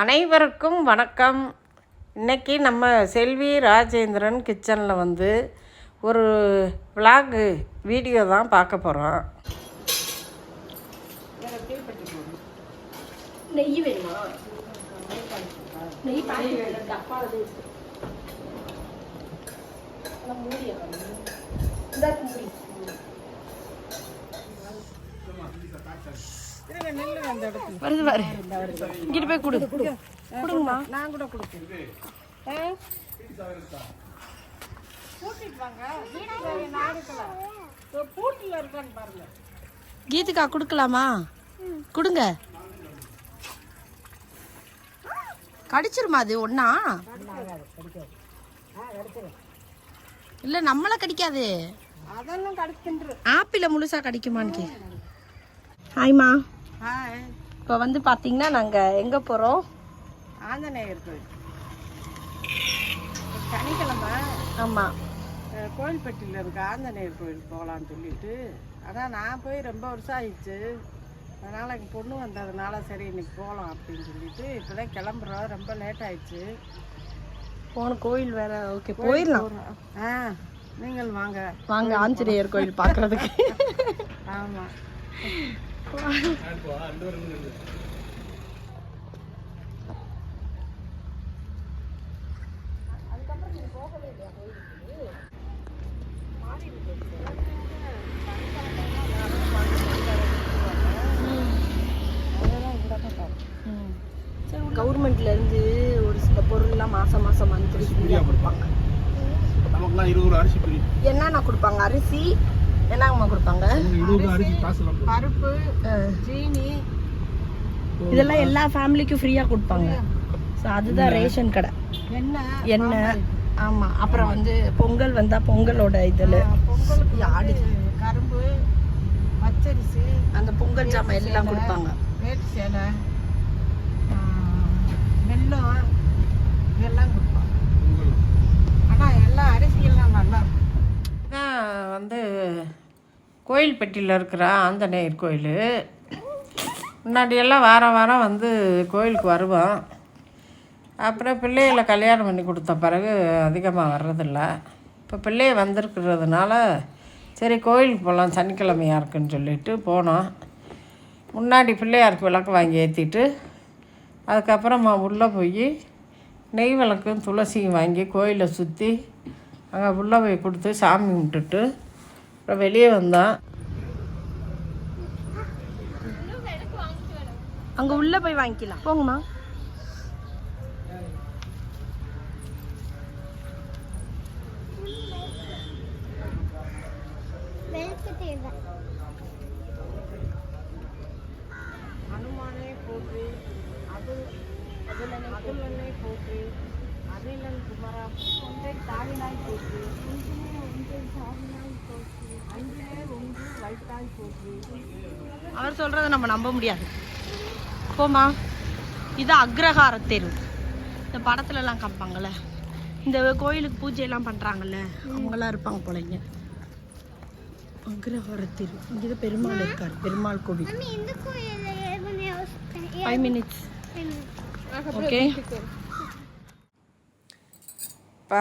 அனைவருக்கும் வணக்கம். இன்னைக்கு நம்ம செல்வி ராஜேந்திரன் கிச்சனில் வந்து ஒரு விலாகு வீடியோ தான் பார்க்க போகிறோம் நெய் வேணுமா? நெய் வருது பாரு. இங்கிட்டு போய் கொடு. கொடுங்கம்மா நான் கூட கொடுக்குறேன் கீதுக்கா கொடுக்கலாமா? கொடுங்க. கடிச்சிருமா அது ஒண்ணா? இல்ல நம்மள கடிக்காது. ஆப்பிள முழுசா கடிக்குமான்னு கே ஹாய்மா. ஹாய் இப்போ வந்து பாத்தீங்கன்னா நாங்க எங்க போறோம்? ஆஞ்சநேயர் கோயில். சனிக்கிழமை ஆமா. அஹ், கோயில்பட்டியில் இருக்க ஆஞ்சநேயர் கோயில் போகலான்னு சொல்லிட்டு அதான் நான் போய் ரொம்ப வருஷம் ஆயிடுச்சு. அதனால் எங்கள் பொண்ணு வந்ததுனால சரி இன்னைக்கு போகலாம் அப்படின்னு சொல்லிட்டு இப்போ தான் கிளம்புறோம். ரொம்ப லேட் ஆயிடுச்சு. போன கோயில் வேற ஓகே போயிடலாம். ஆ நீங்கள் வாங்க. வாங்க ஆஞ்சநேயர் கோயில் பார்க்கிறதுக்கு ஆமாம் கவர்மெண்ட்ல இருந்து ஒரு சில பொருள்லாம் மாசம் மாசம் மந்த்லி ஃப்ரீயா கொடுப்பாங்க. நமக்குலாம் இருபது ரூபா அரிசி பிரி என்னென்ன கொடுப்பாங்க? அரிசி என்னங்கம்மா கொடுப்பாங்க. பருப்பு ஜீனி. இதெல்லாம் எல்லா ஃபேமிலிக்கும் ஃப்ரீயா கொடுப்பாங்க. ஸோ அதுதான் ரேஷன் கடை. எண்ணெய் எண்ணெய். ஆமா. அப்புறம் வந்து பொங்கல் வந்தா பொங்கலோட இதுல பொங்கலுக்கு ஆடி கரும்பு பச்சரிசி அந்த பொங்கல் ஜாமான் எல்லாம் கொடுப்பாங்க. வேட்டு சேலை வெல்லம் இதெல்லாம் கொடுப்பாங்க. ஆனால் எல்லா அரிசியெல்லாம் நல்லா தான் வந்து கோயில்பட்டியில் இருக்கிற ஆஞ்சநேயர் கோயில். முன்னாடியெல்லாம் வாரம் வாரம் வந்து கோயிலுக்கு வருவோம். அப்புறம் பிள்ளைகளை கல்யாணம் பண்ணி கொடுத்த பிறகு அதிகமாக வர்றதில்ல. இப்போ பிள்ளைய வந்திருக்கிறதுனால சரி கோயிலுக்கு போகலாம் சனிக்கிழமையாக இருக்குன்னு சொல்லிட்டு போனோம். முன்னாடி பிள்ளையாருக்கு விளக்கு வாங்கி ஏற்றிட்டு அதுக்கப்புறமா உள்ளே போய் நெய் விளக்கும் துளசியும் வாங்கி கோயிலை சுற்றி அங்கே உள்ளே போய் கொடுத்து சாமி கும்பிட்டுட்டு அப்புறம் வெளியே வந்தான் அங்கே உள்ளே போய் வாங்கிக்கலாம். போங்கம்மா. அவர் சொல்றதை நம்ம நம்ப முடியாது. போமா இது அக்ரஹார தெரு. இந்த படத்துல எல்லாம் காமிப்பாங்கல்ல. இந்த கோயிலுக்கு பூஜை எல்லாம் பண்றாங்கல்ல அவங்கெல்லாம் இருப்பாங்க போல இங்க. அக்ரஹார தெரு. இங்கே பெருமாள் இருக்காரு பெருமாள் கோவில். ஃபைவ் மினிட்ஸ் ஓகே இப்போ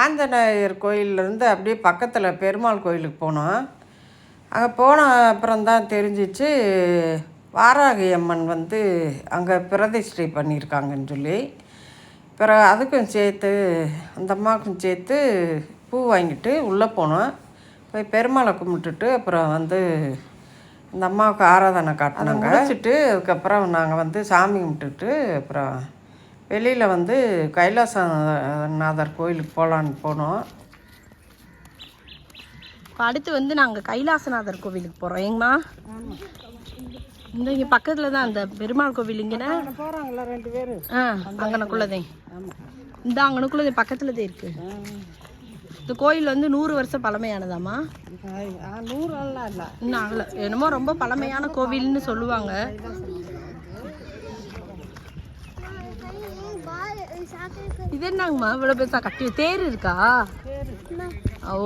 ஆஞ்சநேயர் கோயிலேருந்து அப்படியே பக்கத்தில் பெருமாள் கோயிலுக்கு போனோம். அங்கே போன அப்புறம் தான் தெரிஞ்சிச்சு வாராகி அம்மன் வந்து அங்கே பிரதிஷ்டை பண்ணியிருக்காங்கன்னு சொல்லி. பிறகு அதுக்கும் சேர்த்து அந்த அம்மாவுக்கும் சேர்த்து பூ வாங்கிட்டு உள்ளே போனோம். போய் பெருமாளை கும்பிட்டுட்டு அப்புறம் வந்து அந்த அம்மாவுக்கு ஆராதனை காட்டினாங்க. முடிச்சுட்டு அதுக்கப்புறம் நாங்கள் வந்து சாமி கும்பிட்டுட்டு அப்புறம் வெளியில் வந்து கைலாசநாதர் கோயிலுக்கு போகலான்னு போனோம். இப்போ அடுத்து வந்து நாங்கள் கைலாசநாதர் கோவிலுக்கு போகிறோம் ஏங்கம்மா? இந்த இங்கே பக்கத்தில் தான் அந்த பெருமாள் கோவில் இங்கேனா போகிறாங்களா ரெண்டு பேர். ஆ அங்கனக்குள்ளதே. இந்த அங்கனக்குள்ளதே பக்கத்தில் தான் இருக்கு. இந்த கோயில் வந்து நூறு வருஷம் பழமையானதாம்மா? நூறு இல்லை. என்னமோ ரொம்ப பழமையான கோவில்னு சொல்லுவாங்க. இது என்னங்கம்மா? இவ்வளோ பெருசா கட்டி தேர் இருக்கா? ஓ.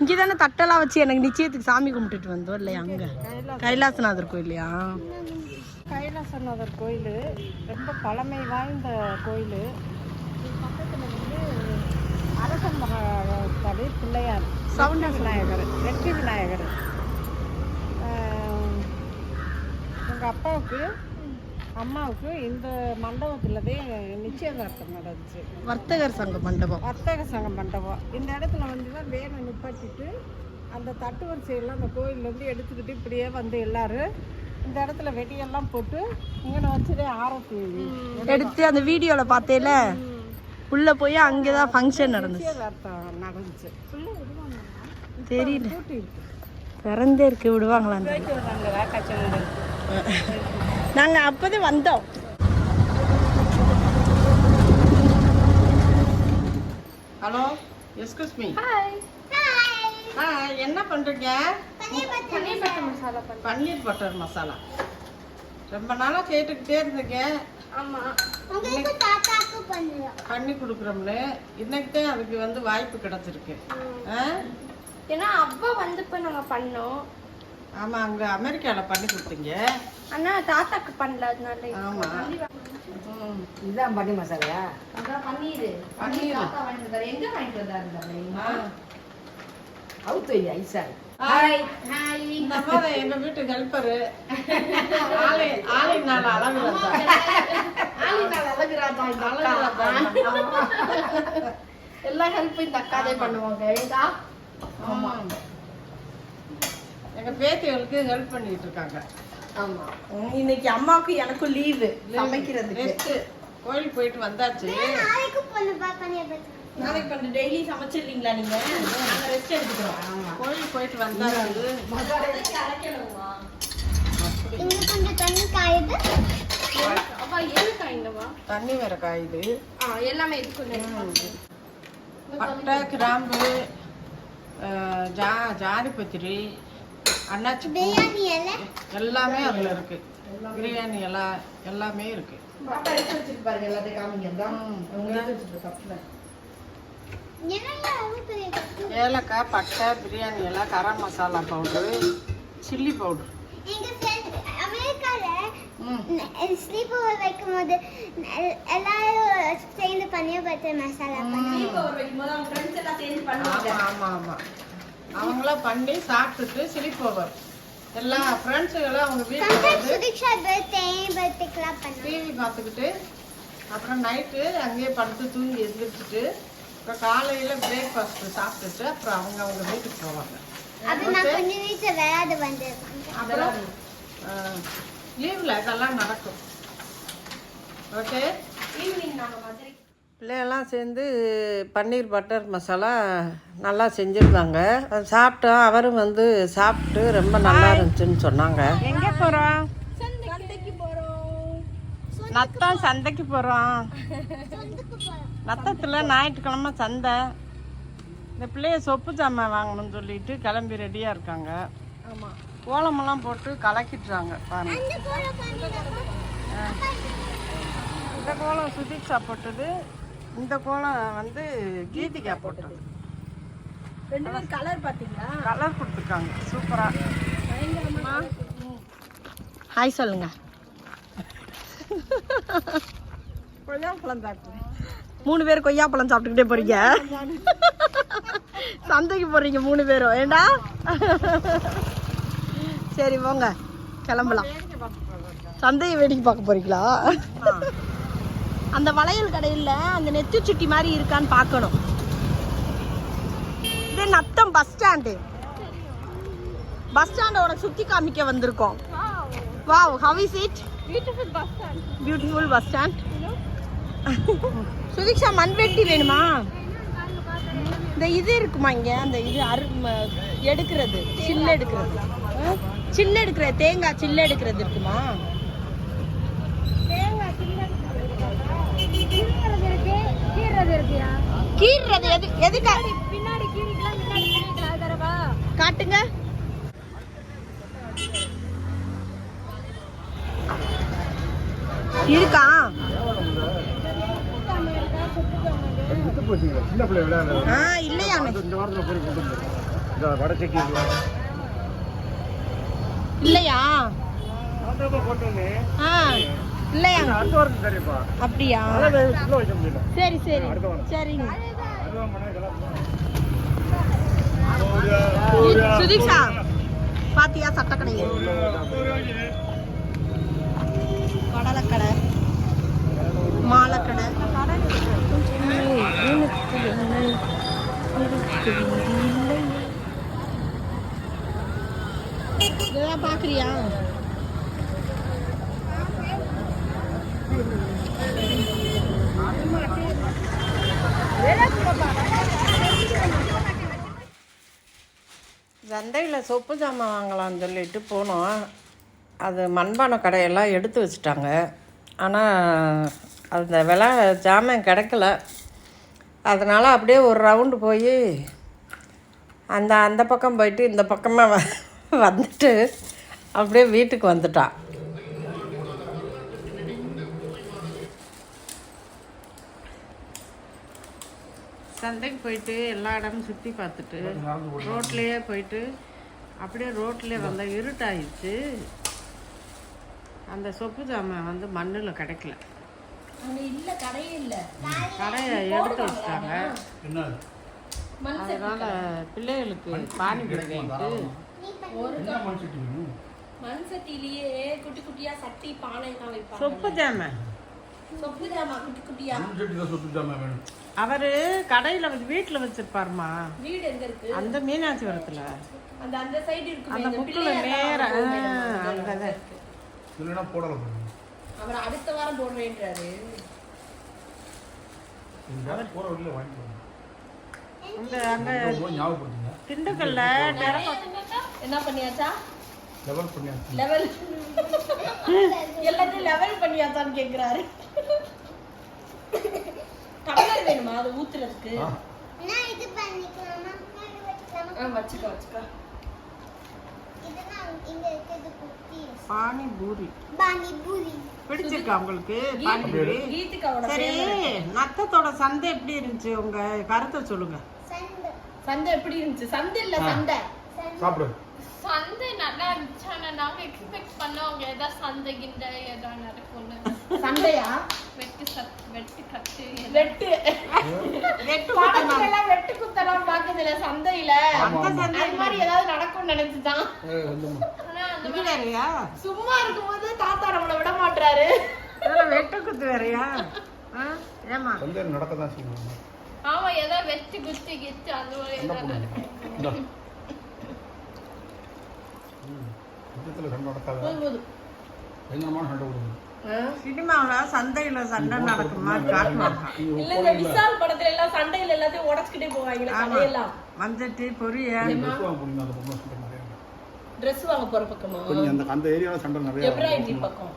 இங்கே தானே தட்டெல்லாம் வச்சு எனக்கு நிச்சயத்துக்கு சாமி கும்பிட்டுட்டு வந்தோம் இல்லையா அங்கே? கைலாசநாதர் கோயிலையா கைலாசநாதர் கோயில். ரொம்ப பழமை வாய்ந்த கோயில். பக்கத்தில் வந்து அரசன் மகாத்தடி பிள்ளையார் சவுண்ட விநாயகர் வெற்றி விநாயகர் எங்கள் அப்பாவுக்கு அம்மாவுக்கு இந்த மண்டபத்துலதே நிச்சயதார்த்தம் நடந்துச்சு. வர்த்தகர் சங்க மண்டபம். வர்த்தக சங்கம் மண்டபம். இந்த இடத்துல வந்து தான் வேனை நிப்பாட்டிட்டு அந்த தட்டு வரிசையெல்லாம் அந்த கோயிலேருந்து எடுத்துக்கிட்டு இப்படியே வந்து எல்லாரும் இந்த இடத்துல வெடியெல்லாம் போட்டு இங்கே வச்சுட்டு ஆரத்தி. எடுத்து அந்த வீடியோவில் பார்த்தேல? உள்ள போய் அங்கே தான் ஃபங்க்ஷன் நடந்துச்சு. தெரியல. திறந்தே இருக்கு. விடுவாங்களான்னு நாங்கள் அப்போதே வந்தோம். Hello excuse me hi hi என்ன பண்ணுறீங்க பன்னீர் பட்டர் மசாலா பன்னீர் பட்டர் மசாலா. ரொம்ப நாளாக கேட்டுக்கிட்டே இருந்தீங்க. ஆமா. உங்களுக்கு தாத்தாக்கு பண்ணுறோம் பண்ணி கொடுக்குறோம்னு இன்னைக்கு தான் அதுக்கு வந்து வாய்ப்பு கிடச்சிருக்கு. ஆ. ஏன்னா அப்பா வந்தப்ப நாங்க பண்ணோம். ஆமாம் அங்கே அமெரிக்காவில் பண்ணி கொடுத்தீங்க. ஆனா தாத்தாக்கு பண்ணல அதனால. ஆமாம் இதுதான் பன்னி மசாலா அதான் பன்னீர் பன்னீர் தாத்தா வாங்கிட்டு வந்தாரு. எங்க வாங்கிட்டு வந்தாரு ஆ. அவுத்து வை ஐசா ஹாய் ஹாய் இந்த மாதிரி எங்க வீட்டு ஹெல்ப்பரு ஆளை ஆளை நாள் அழகு வந்தா. அழகுராஜா இந்த அழகு அக்கா. வந்தா. எல்லா ஹெல்ப்பும் இந்த அக்கா தான் பண்ணுவாங்க ஏங்கா ஆமா. எங்க பேத்திகளுக்கு ஹெல்ப் பண்ணிட்டு இருக்காங்க. ஆமா. இன்னைக்கு அம்மாவுக்கு எனக்கும் லீவு சமைக்கிறதுக்கு. கோயிலுக்கு போயிட்டு வந்தாச்சு. நாளைக்கு பண்ண டெய்லி சமைச்சிடுறீங்களா நீங்க? நாங்க ரெஸ்ட் எடுத்துக்கிறோம். கோயிலுக்கு போயிட்டு இங்க கொஞ்சம் தண்ணி காயுது. அப்பா எதுக்கா இங்கவா தண்ணி வேற காயுது. ஆ எல்லாமே இது கொஞ்சம் பட்டை கிராம்பு ஜா ஜாதி பத்திரி அன்னாச்சி பூ. பிரியாணி இலை. எல்லாமே அதுல இருக்கு. பிரியாணி எல்லாம் எல்லாமே இருக்கு. பாப்பா எடுத்து பாருங்க எல்லாத்தையும் காமிங்க. தான் எடுத்து ஏலக்காய் பட்டை பிரியாணி எல்லாம் garam masala powder chilli powder sleep ஓவர் வைக்கும் போது எல்லாரும் சேர்ந்து பன்னீர் பட்டர் மசாலா பண்ணாங்க ஒரு வைக்கும்போது அவங்க ஃப்ரெண்ட்ஸ் எல்லாம் சேர்ந்து பண்ணுவாங்க. ஆமா ஆமா ஆமா. அவங்களாம் பண்ணி சாப்பிட்டுட்டு சிலிப் ஓவர் எல்லா ஃப்ரெண்ட்ஸுகளும் அவங்க வந்து சுதிக்ஷா பர்த்டே பர்த்டேக்கெல்லாம் பண்ணாங்க டிவி பார்த்துக்கிட்டு அப்புறம் நைட்டு அங்கேயே படுத்து தூங்கி எந்திரிச்சிட்டு அப்புறம் காலையில் பிரேக்ஃபாஸ்ட் சாப்பிட்டுட்டு அப்புறம் அவங்க அவங்க வீட்டுக்கு போவாங்க. அப்புறம் லீவில் இதெல்லாம் நடக்கும். ஓகே ஈவினிங் நாங்க மதுரை பிள்ளையெல்லாம் சேர்ந்து பன்னீர் பட்டர் மசாலா நல்லா செஞ்சுருந்தாங்க. சாப்பிட்டோம் அவரும் வந்து சாப்பிட்டு ரொம்ப நல்லா இருந்துச்சுன்னு சொன்னாங்க. எங்கே போகிறோம் நத்தம் சந்தைக்கு போகிறோம் நத்தத்தில் ஞாயிற்றுக்கிழமை சந்தை. இந்த பிள்ளைய சொப்பு ஜாமான் வாங்கணும்னு சொல்லிட்டு கிளம்பி ரெடியாக இருக்காங்க. ஆமா. கோலமெல்லாம் போட்டு கலக்கிட்டுறாங்க பாருங்க. இந்த கோலம் சுதீக்ஷா போட்டது. இந்த கோலம் வந்து கீதிகா போட்டது. ரெண்டு பேரும் கலர் பாத்தீங்களா கலர் கொடுத்துருக்காங்க. சூப்பராக ஹாய் சொல்லுங்க. கொய்யாப்பழம் தாக்கு மூணு பேர் கொய்யாப்பழம் சாப்பிட்டுக்கிட்டே போறீங்க. சந்தைக்கு போறீங்க மூணு பேரும். ஏண்டா? சரி போங்க. கிளம்பலாம். சந்தையை வேடிக்கை பார்க்க போறீங்களா? அந்த வளையல் கடையில் அந்த நெத்து சுட்டி மாதிரி இருக்கான்னு பார்க்கணும். இது நத்தம் பஸ் ஸ்டாண்டு. பஸ் ஸ்டாண்டோட சுற்றி காமிக்க வந்திருக்கோம். Wow how is it beautiful bus stand beautiful bus stand Sudiksha மண்வெட்டி வேணுமா? இந்த இது இருக்குமா இங்க? அந்த இது அரு எடுக்கிறது. சில்லு எடுக்கிறது? சில்லு எடுக்கிறது தேங்காய் சில்லு எடுக்கிறது இருக்குமா கீறுறது எது எதுக்கா? பின்னாடி காட்டுங்க. இருக்கா ஆ இல்லையா போட்டோன்னே ஆ இல்லையா அப்படியா சரி சரி சரிங்க சுதீக்ஷா பாத்தியா சட்டக்கடைங்க கடலைக்கடை மாலைக்கடை. இதெல்லாம் பார்க்குறியா சந்தையில் சொப்பு ஜாமான் வாங்கலாம்னு சொல்லிட்டு போனோம். அது மண்பானை கடையெல்லாம் எடுத்து வச்சுட்டாங்க. ஆனால் அந்த விலை ஜாமான் கிடைக்கல. அதனால் அப்படியே ஒரு ரவுண்டு போய் அந்த அந்த பக்கம் போயிட்டு இந்த பக்கமாக வ வந்துட்டு அப்படியே வீட்டுக்கு வந்துட்டான் சந்தைக்கு போயிட்டு எல்லா இடமும் சுற்றி பார்த்துட்டு ரோட்லேயே போயிட்டு அப்படியே ரோட்லேயே வந்த இருட்டாயிடுச்சு. அந்த சொப்பு ஜாமான் வந்து மண்ணில் கிடைக்கல. அங்கே இல்லை கடையே இல்லை. கடையை எடுத்து வச்சிட்டாங்க. அதனால் பிள்ளைகளுக்கு பானிபூரி வாங்கிட்டு மண் சட்டிலேயே குட்டி குட்டியா சட்டி பானை எல்லாம் வைப்பாங்க சொப்பு ஜாமான் சொப்பு ஜாமா குட்டி குட்டியா. சொத்து ஜாமான் வேணும். அவர் கடையில் வந்து வீட்டில் வச்சிருப்பாருமா? வீடு எங்க இருக்கு? அந்த மீனாட்சிபுரத்தில். அந்த அந்த சைடு இருக்கு அந்த புக்கில் நேர அங்கே இல்லைன்னா போடலாம் அவர் அடுத்த வாரம் போடுறேன்றாரு. இந்த போகிற வழியில் வாங்கிட்டு இந்த அங்கே ஞாபகப்படுத்துங்க. திண்டுக்கல்ல என்ன பண்ணியாச்சா? லெவல் பண்ணியாச்சு. லெவல் எல்லாத்தையும் லெவல் பண்ணியாச்சான்னு கேக்குறாரு. டம்ளர் வேணுமா? அது ஊத்துறதுக்கு. ஆ. நான் இது பண்ணிக்கலாமா. இது வச்சுக்கலாமா ஆ வச்சுக்க வச்சுக்க. பானிபூரி. பானி பூரி பிடிச்சிருக்கா உங்களுக்கு? பானிபூரி? சரி நத்தத்தோட சந்தை எப்படி இருந்துச்சு? உங்க கருத்தை சொல்லுங்க. சண்டை எப்படி இருந்துச்சு? சண்டை இல்ல சண்டை சாப்பிடு. சந்தை நல்லா இருந்துச்சு. ஆனா நாங்க எக்ஸ்பெக்ட் பண்ணவங்க ஏதாவது சந்தை கிண்டை ஏதாவது நடக்கும்னு. சண்டையா? வெட்டு சத் வெட்டு கட்டு. வெட்டு. வெட்டு படத்துல எல்லாம் வெட்டு குத்தலாம் பாக்குது இல்ல சந்தையில அந்த மாதிரி ஏதாவது நடக்கும்னு நினைச்சுதான். சும்மா இருக்கும்போது தாத்தா நம்மள விட மாட்டாரு வெட்டு குத்து வேறையா ஆ? ஏம்மா? வந்து நடக்க தான் செய்யணும் ஆமா ஏதாவது வெட்டு குத்தி கித்து அந்த மாதிரி ஏதாவது நடக்கும். சண்டை நடக்காத. பயங்கரமான சினிமாவில் சந்தையில் சண்டை நடக்குமா? காட்டுவாங்க. இல்ல இந்த விசால் படத்துல எல்லாம் சண்டையில எல்லாத்தையும் உடச்சுக்கிட்டே போவாங்களே கதையெல்லாம் மஞ்சட்டி பொரிய. ட்ரெஸ் வாங்க போற பக்கமா? கொஞ்சம் அந்த அந்த ஏரியாவில் சண்டை நிறைய எப்ராஹிம் பக்கம்.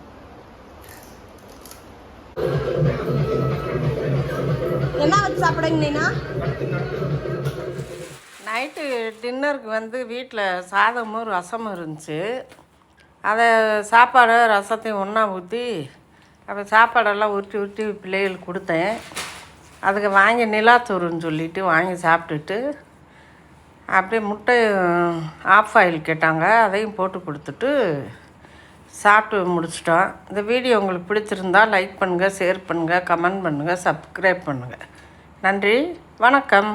என்ன வச்சு சாப்பிடுங்க நீனா? நைட்டு டின்னருக்கு வந்து வீட்டில் சாதமும் ரசமும் இருந்துச்சு. அதை சாப்பாடு ரசத்தையும் ஒன்றா ஊற்றி அப்போ சாப்பாடெல்லாம் உருட்டி உருட்டி பிள்ளைகளுக்கு கொடுத்தேன். அதுக்கு வாங்கி நிலாத்தூருன்னு சொல்லிட்டு வாங்கி சாப்பிட்டுட்டு அப்படியே முட்டை ஆஃப் ஆயில் கேட்டாங்க. அதையும் போட்டு கொடுத்துட்டு சாப்பிட்டு முடிச்சிட்டோம். இந்த வீடியோ உங்களுக்கு பிடிச்சிருந்தா லைக் பண்ணுங்கள் ஷேர் பண்ணுங்கள் கமெண்ட் பண்ணுங்கள் சப்ஸ்கிரைப் பண்ணுங்கள் நன்றி வணக்கம்.